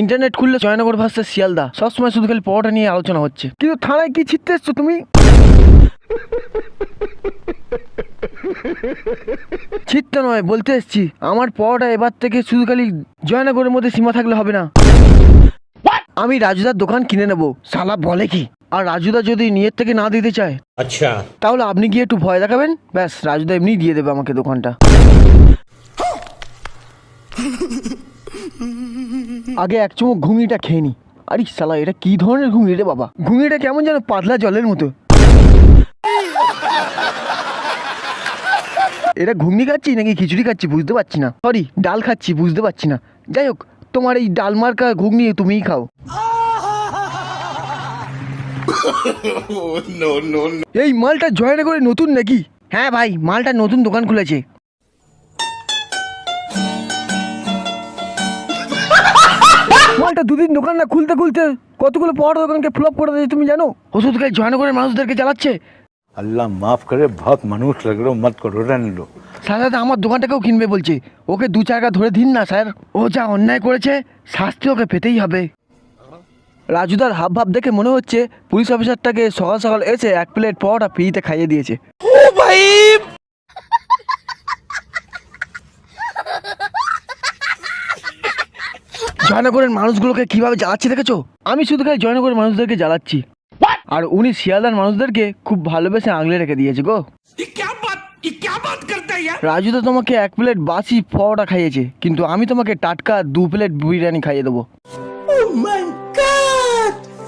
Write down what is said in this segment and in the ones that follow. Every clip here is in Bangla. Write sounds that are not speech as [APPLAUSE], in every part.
ইন্টারনেট খুললে জয়নগর ভাষা শিয়ালদা। সবসময় শুধু খালি পড়াটা নিয়ে আলোচনা হচ্ছে। কিন্তু থানায় কি ছিটতে এসছো তুমি? ছিটতে নয় বলতে এসছি আমার পড়াটা এবার থেকে শুধু খালি জয়নগরের মধ্যে সীমা থাকলে হবে না। আমি রাজুদার দোকান কিনে নেব। সালা বলে কি? আর রাজুদা যদি নিয়ের থেকে না দিতে চায় আচ্ছা। তাহলে আপনি গিয়ে একটু ভয় দেখাবেন। ব্যাস রাজুদা এমনি দিয়ে দেবে আমাকে দোকানটা। আগে এক চুমুক ঘুঙিটা খেয়ে নি। আরে শালা এটা কি ধরনের ঘুঙি রে বাবা? ঘুঙিটা কেমন যেন পাতলা জলের মতো। এটা ঘুগনি খাচ্ছি নাকি খিচুড়ি খাচ্ছি বুঝতে পারছি না। সরি ডাল খাচ্ছি বুঝতে পারছি না। যাই হোক তোমার এই ডাল মার্কা ঘুগনি তুমিই খাও। [LAUGHS] এই মালটা জয়েন করে নতুন নাকি? হ্যাঁ ভাই মালটা নতুন দোকান খুলেছে। দোকানটা দুদিন দোকান না খুলতে খুলতে কতগুলো পরোটা দোকানকে ফ্লপ করে দিয়েছে তুমি জানো? ওষুধ খাই জয়নগরের মানুষদেরকে চালাচ্ছে আল্লাহ মাফ করে ভাত মানুষ লাগল মত করো রানলো স্যার আমার দোকানটাকেও কিনবে বলছে। ওকে দু চাকা ধরে দিন না স্যার। ও যা অন্যায় করেছে শাস্তি ওকে পেতেই হবে। রাজুদার হাব ভাব দেখে মনে হচ্ছে পুলিশ অফিসারটাকে সকাল সকাল এসে এক প্লেট পরোটা ফ্রিতে খাইয়ে দিয়েছে। ও ভাই! জয়নগরের মানুষগুলোকে কীভাবে জ্বালাচ্ছি দেখেছ? আমি শুধু খালি জয়নগরের মানুষদেরকে জ্বালাচ্ছি। আর উনি শিয়ালদার মানুষদেরকে খুব ভালোবেসে আঙলে রেখে দিয়েছে গো। রাজু তো তোমাকে এক প্লেট বাসি পরোটা খাইয়েছে কিন্তু আমি তোমাকে টাটকা দু প্লেট বিরিয়ানি খাইয়ে দেবো।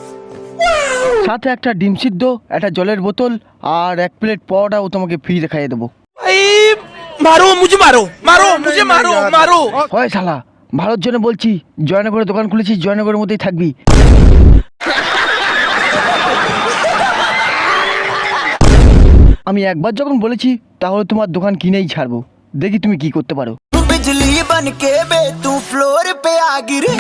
oh সাথে একটা ডিম সিদ্ধ একটা জলের বোতল আর এক প্লেট পরোটাও তোমাকে ফ্রিতে খাইয়ে দেবো। মারো মুজে মারো মারো মুজে মারো মারো। হয় শালা। ভালোর জন্য বলছি জয়নগরের দোকান খুলেছিস জয়নগরের মধ্যেই থাকবি আমি একবার যখন বলেছি তাহলে তোমার দোকান কিনেই ছাড়বো দেখি তুমি কি করতে পারো बिजली बन के बे तू फ्लोर पे आ गिरे